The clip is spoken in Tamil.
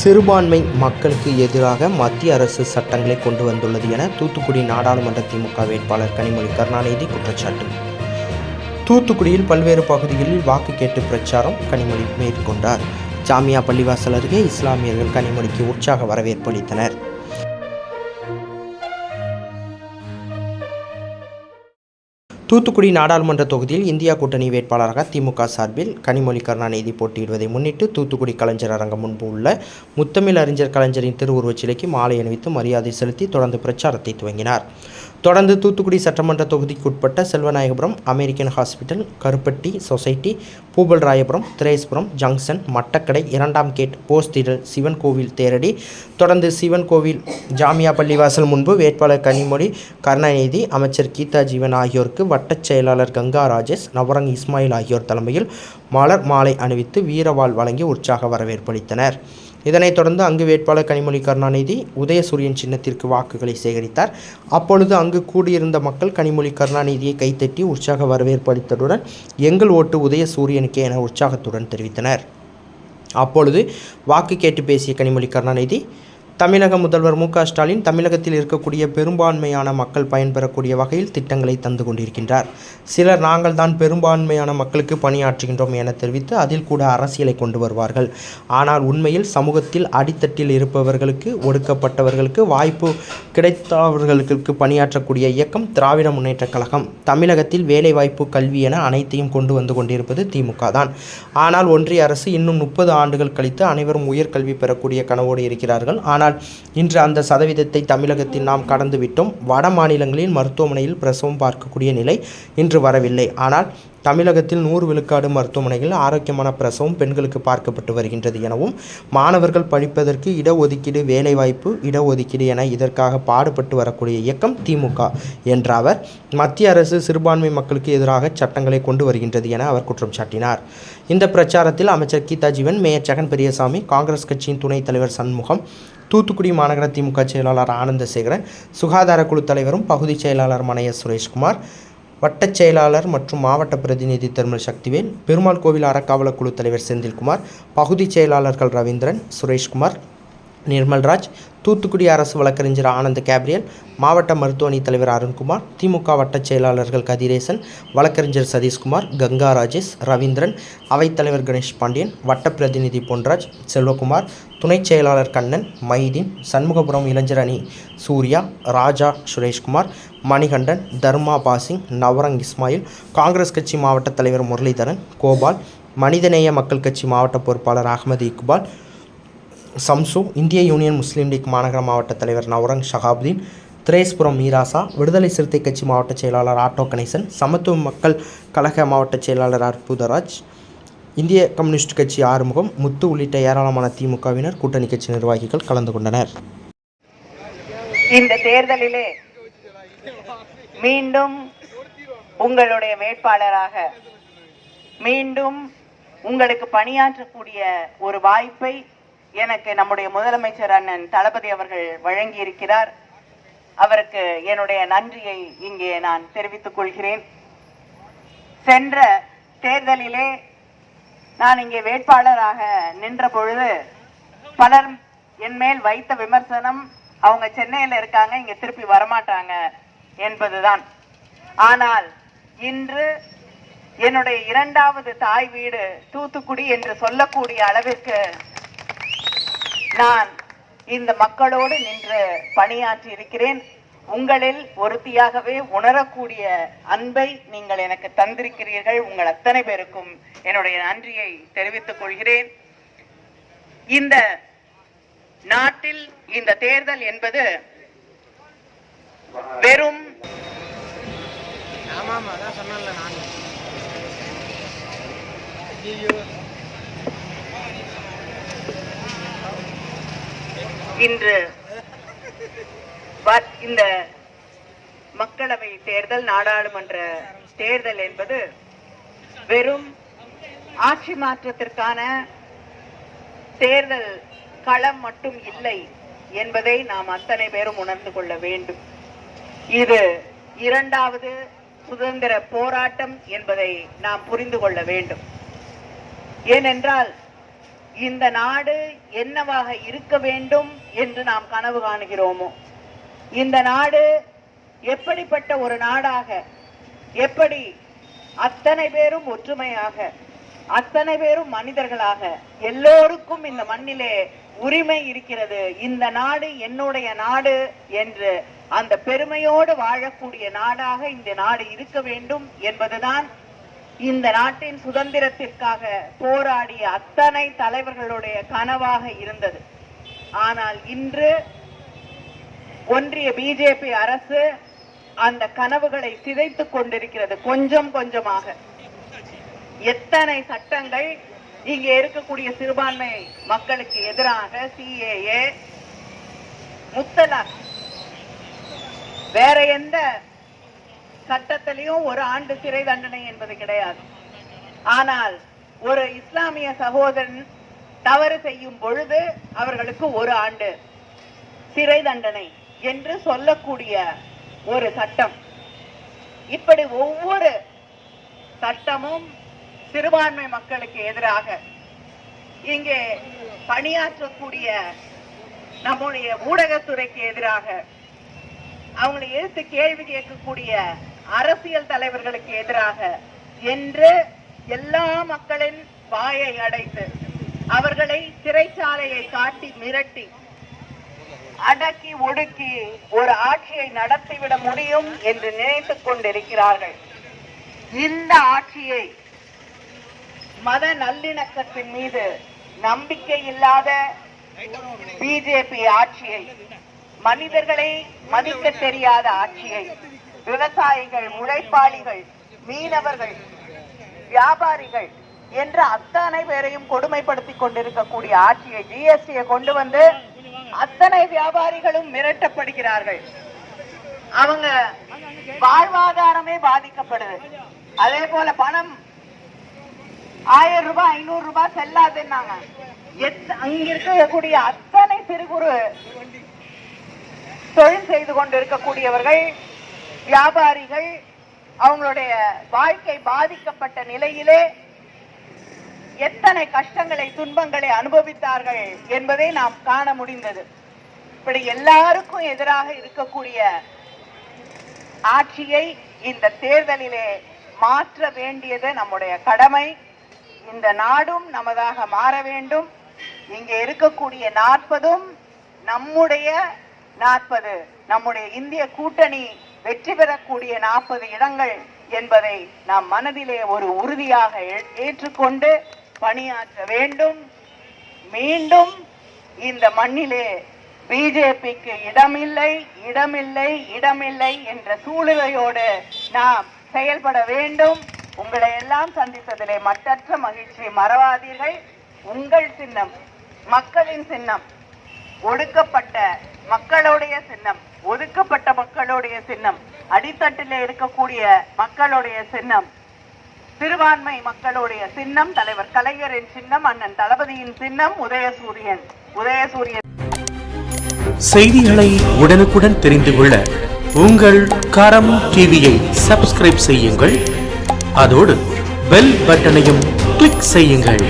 சிறுபான்மை மக்களுக்கு எதிராக மத்திய அரசு சட்டங்களை கொண்டு வந்துள்ளது என தூத்துக்குடி நாடாளுமன்ற திமுக வேட்பாளர் கனிமொழி கருணாநிதி குற்றச்சாட்டு. தூத்துக்குடியில் பல்வேறு பகுதிகளில் வாக்கு கேட்டு பிரச்சாரம் கனிமொழி மேற்கொண்டார். ஜாமியா பள்ளிவாசல் அருகே இஸ்லாமியர்கள் கனிமொழிக்கு உற்சாக வரவேற்பு அளித்தனர். தூத்துக்குடி நாடாளுமன்ற தொகுதியில் இந்தியா கூட்டணி வேட்பாளராக திமுக சார்பில் கனிமொழி கருணாநிதி போட்டியிடுவதை முன்னிட்டு தூத்துக்குடி கலைஞர் அரங்கம் முன்பு உள்ள முத்தமிழ் அறிஞர் கலைஞரின் திருவுருவச் சிலைக்கு மாலை அணிவித்து மரியாதை செலுத்தி தொடர்ந்து பிரச்சாரத்தை துவங்கினார். தொடர்ந்து தூத்துக்குடி சட்டமன்ற தொகுதிக்குட்பட்ட Selvanayagapuram American hospital Karupatti society Boobalrayapuram Therespuram junction Mattakadai இரண்டாம் கேட் போஸ்திடல் சிவன் கோவில் தேரடி. தொடர்ந்து சிவன் கோவில் ஜாமியா பள்ளிவாசல் முன்பு வேட்பாளர் கனிமொழி கருணாநிதி அமைச்சர் கீதா ஜீவன் ஆகியோருக்கு வட்டச் செயலாளர் கங்கா ராஜேஷ் நவரங் இஸ்மாயில் ஆகியோர் தலைமையில் மலர் மாலை அணிவித்து வீரவாள் வழங்கி உற்சாக வரவேற்பளித்தனர் இதனைத் தொடர்ந்து அங்கு வேட்பாளர் கனிமொழி கருணாநிதி உதயசூரியன் சின்னத்திற்கு வாக்குகளை சேகரித்தார். அப்பொழுது அங்கு கூடியிருந்த மக்கள் கனிமொழி கருணாநிதியை கைத்தட்டி உற்சாக வரவேற்பு அளித்ததுடன் எங்கள் ஓட்டு உதயசூரியனுக்கே என உற்சாகத்துடன் தெரிவித்தனர். அப்பொழுது வாக்கு கேட்டு பேசிய கனிமொழி கருணாநிதி தமிழக முதல்வர் மு ஸ்டாலின் தமிழகத்தில் இருக்கக்கூடிய பெரும்பான்மையான மக்கள் பயன்பெறக்கூடிய வகையில் திட்டங்களை தந்து கொண்டிருக்கின்றார். சிலர் நாங்கள் தான் பெரும்பான்மையான மக்களுக்கு பணியாற்றுகின்றோம் என தெரிவித்து அதில் கூட அரசியலை கொண்டு வருவார்கள். ஆனால் உண்மையில் சமூகத்தில் அடித்தட்டில் இருப்பவர்களுக்கு ஒடுக்கப்பட்டவர்களுக்கு வாய்ப்பு கிடைத்தவர்களுக்கு பணியாற்றக்கூடிய இயக்கம் திராவிட முன்னேற்றக் கழகம். தமிழகத்தில் வேலைவாய்ப்பு கல்வி என அனைத்தையும் கொண்டு வந்து கொண்டிருப்பது திமுக தான். ஆனால் ஒன்றிய அரசு இன்னும் முப்பது ஆண்டுகள் கழித்து அனைவரும் உயர்கல்வி பெறக்கூடிய கனவோடு இருக்கிறார்கள். ஆனால் இன்று அந்த சதவீதத்தை தமிழகத்தில் நாம் கடந்துவிட்டோம். வட மாநிலங்களில் மருத்துவமனையில் பிரசவம் பார்க்கக்கூடிய நிலை இன்று வரவில்லை. ஆனால் தமிழகத்தில் நூறு விழுக்காடு மருத்துவமனைகளில் ஆரோக்கியமான பிரசவம் பெண்களுக்கு பார்க்கப்பட்டு வருகின்றது எனவும் மாணவர்கள் படிப்பதற்கு இடஒதுக்கீடு வேலைவாய்ப்பு இடஒதுக்கீடு என இதற்காக பாடுபட்டு வரக்கூடிய இயக்கம் திமுக என்ற அவர் மத்திய அரசு சிறுபான்மை மக்களுக்கு எதிராக சட்டங்களை கொண்டு வருகின்றது என அவர் குற்றம் சாட்டினார். இந்த பிரச்சாரத்தில் அமைச்சர் கீதா ஜீவன் மேயர் ஜெகன் பெரியசாமி காங்கிரஸ் கட்சியின் துணைத் தலைவர் சண்முகம் தூத்துக்குடி மாநகர திமுக செயலாளர் ஆனந்தசேகரன் சுகாதார குழு தலைவரும் பகுதி செயலாளர் மனைய சுரேஷ்குமார் வட்டச் செயலாளர் மற்றும் மாவட்ட பிரதிநிதி திருமல் சக்திவேல் பெருமாள் கோவில் அறக்காவலர் குழு தலைவர் செந்தில்குமார் பகுதி செயலாளர்கள் ரவீந்திரன் சுரேஷ்குமார் நிர்மல்ராஜ் தூத்துக்குடி அரசு வழக்கறிஞர் ஆனந்த் கேப்ரியல் மாவட்ட மருத்துவணி தலைவர் அருண்குமார் திமுக வட்டச் செயலாளர்கள் கதிரேசன் வழக்கறிஞர் சதீஷ்குமார் கங்கா ராஜேஷ் ரவீந்திரன் அவைத்தலைவர் கணேஷ் பாண்டியன் வட்ட பிரதிநிதி பொன்ராஜ் செல்வகுமார் துணைச் செயலாளர் கண்ணன் மைதீன் சண்முகபுரம் இளைஞர் அணி சூர்யா ராஜா சுரேஷ்குமார் மணிகண்டன் தர்மா பாசிங் நவரங் இஸ்மாயில் காங்கிரஸ் கட்சி மாவட்ட தலைவர் முரளிதரன் கோபால் மனிதநேய மக்கள் கட்சி மாவட்ட பொறுப்பாளர் அகமது இக்பால் சம்சு இந்திய யூனியன் முஸ்லீம் லீக் மாநகர மாவட்ட தலைவர் நவரங் ஷகாப்தீன் திரேஸ்புரம் மீராசா விடுதலை சிறுத்தை கட்சி மாவட்ட செயலாளர் ஆட்டோ கணேசன் சமத்துவ மக்கள் கழக மாவட்ட செயலாளர் அற்புதராஜ் இந்திய கம்யூனிஸ்ட் கட்சி ஆறுமுகம் முத்து உள்ளிட்ட ஏராளமான திமுகவினர் கூட்டணி கட்சி நிர்வாகிகள் கலந்து கொண்டனர். இந்த தேர்தலிலே மீண்டும் உங்களுடைய வேட்பாளராக மீண்டும் உங்களுக்கு பணியாற்றக்கூடிய ஒரு வாய்ப்பை எனக்கு நம்முடைய முதலமைச்சர் அண்ணன் தளபதி அவர்கள் வழங்கியிருக்கிறார். அவருக்கு என்னுடைய நன்றியை இங்கே நான் தெரிவித்துக் கொள்கிறேன். சென்ற தேர்தலிலே நான் இங்கே வேட்பாளராக நின்ற பொழுது பலர் என் மேல் வைத்த விமர்சனம் அவங்க சென்னையில இருக்காங்க இங்க திருப்பி வரமாட்டாங்க என்பதுதான். ஆனால் இன்று என்னுடைய இரண்டாவது தாய் வீடு தூத்துக்குடி என்று சொல்லக்கூடிய அளவிற்கு நான் இந்த மக்களோடு நின்று பணியாற்றி இருக்கிறேன். உங்களில் ஒருத்தியாகவே உணரக்கூடிய அன்பை நீங்கள் எனக்கு தந்திருக்கிறீர்கள். உங்கள் அத்தனை பேருக்கும் என்னுடைய நன்றியை தெரிவித்துக் கொள்கிறேன். இந்த நாட்டில் இந்த தேர்தல் என்பது வெறும் இன்று இந்த மக்களவை தேர்தல் நாடாளுமன்ற தேர்தல் என்பது வெறும் ஆட்சி மாற்றத்திற்கான தேர்தல் களம் மட்டும் இல்லை என்பதை நாம் அத்தனை பேரும் உணர்ந்து கொள்ள வேண்டும். இது இரண்டாவது சுதந்திர போராட்டம் என்பதை நாம் புரிந்து கொள்ள வேண்டும். ஏனென்றால் இந்த நாடு என்னவாக இருக்க வேண்டும் என்று நாம் கனவு காணுகிறோமோ? இந்த நாடு எப்படிப்பட்ட ஒரு நாடாக? எப்படி அத்தனை பேரும் ஒற்றுமையாக அத்தனை பேரும் மனிதர்களாக எல்லோருக்கும் இந்த மண்ணிலே உரிமை இருக்கிறது. இந்த நாடு என்னுடைய நாடு என்று அந்த பெருமையோடு வாழக்கூடிய நாடாக இந்த நாடு இருக்க வேண்டும் என்பதுதான் இந்த நாட்டின் சுதந்திரத்திற்காக போராடிய அத்தனை தலைவர்களுடைய கனவாக இருந்தது. ஆனால் இன்று ஒன்றிய பிஜேபி அரசு அந்த கனவுகளை சிதைத்துக் கொண்டிருக்கிறது கொஞ்சம் கொஞ்சமாக. எத்தனை சட்டங்கள் இங்கே இருக்கக்கூடிய சிறுபான்மை மக்களுக்கு எதிராக சிஏஏ முத்தலாக். வேற எந்த சட்டத்திலையும் ஒரு ஆண்டு சிறை தண்டனை என்பது கிடையாது. ஆனால் ஒரு இஸ்லாமிய சகோதரன் தவறு செய்யும் பொழுது அவர்களுக்கு ஒரு ஆண்டு சிறை தண்டனை என்று சொல்லக்கூடிய ஒரு சட்டம். இப்படி ஒவ்வொரு சட்டமும் சிறுபான்மை மக்களுக்கு எதிராக இங்கே பணியாற்றக்கூடிய நம்முடைய ஊடகத்துறைக்கு எதிராக அவங்களை எதிர்த்து கேள்வி கேட்கக்கூடிய அரசியல் தலைவர்களுக்கு எதிராக என்று எல்லா மக்களின் வாயை அடைத்து அவர்களை சிறைச்சாலையை காட்டி மிரட்டி அடக்கி ஒடுக்கி ஒரு ஆட்சியை நடத்திவிட முடியும் என்று நினைத்துக் கொண்டிருக்கிறார்கள். இந்த ஆட்சியை மத நல்லிணக்கத்தின் மீது நம்பிக்கை இல்லாத பிஜேபி ஆட்சியை மனிதர்களை மதிக்க தெரியாத ஆட்சியை விவசாயிகள் உழைப்பாளிகள் மீனவர்கள் வியாபாரிகள் என்று அத்தனை பேரையும் கொடுமைப்படுத்திக் கொண்டிருக்கக்கூடிய ஆட்சியை ஜிஎஸ்டியை கொண்டு வந்து அத்தனை வியாபாரிகளும் மிரட்டப்படுகிறார்கள். அவங்க வாழ்வாதாரமே பாதிக்கப்படுது. அதே போல பணம் ஆயிரம் ரூபாய் ஐநூறு ரூபாய் செல்லாதுன்னாங்க. எத்- அங்க இருக்கக்கூடிய அத்தனை சிறு குறு தொழில் செய்து கொண்டிருக்கக்கூடியவர்கள் வியாபாரிகள் அவங்களுடைய வாழ்க்கை பாதிக்கப்பட்ட நிலையிலே எத்தனை கஷ்டங்களை துன்பங்களை அனுபவித்தார்கள் என்பதை நாம் காண முடிந்தது. இப்படி எல்லாருக்கும் எதிராக இருக்கக்கூடிய ஆட்சியை இந்த தேர்தலிலே மாற்ற வேண்டியது நம்முடைய கடமை. இந்த நாடும் நமதாக மாற வேண்டும். இங்கே இருக்கக்கூடிய நாற்பதும் நம்முடைய நாற்பது நம்முடைய இந்திய கூட்டணி வெற்றி பெறக்கூடிய நாற்பது இடங்கள் என்பதை நாம் மனதிலே ஒரு உறுதியாக ஏற்றுக்கொண்டு பணியாற்ற வேண்டும். மீண்டும் இந்த மண்ணிலே பிஜேபிக்கு இடமில்லை இடமில்லை இடமில்லை என்ற சூழ்நிலையோடு நாம் செயல்பட வேண்டும். உங்களை எல்லாம் சந்தித்ததிலே மற்றற்ற மகிழ்ச்சி. மறவாதீர்கள். உங்கள் சின்னம் மக்களின் சின்னம் ஒடுக்கப்பட்ட மக்களுடைய சின்னம் ஒதுக்கப்பட்ட மக்களுடைய சின்னம் அடித்தட்டிலே இருக்கக்கூடிய மக்களுடைய சின்னம் சிறுபான்மை மக்களுடைய சின்னம் தலைவர் கலைஞரின் சின்னம் அண்ணன் தளபதியின் சின்னம் உதயசூரியன் உதயசூரியன். செய்திகளை உடனுக்குடன் தெரிந்து கொள்ள உங்கள் கரம் டிவியை சப்ஸ்கிரைப் செய்யுங்கள். அதோடு பெல் பட்டனையும் கிளிக் செய்யுங்கள்.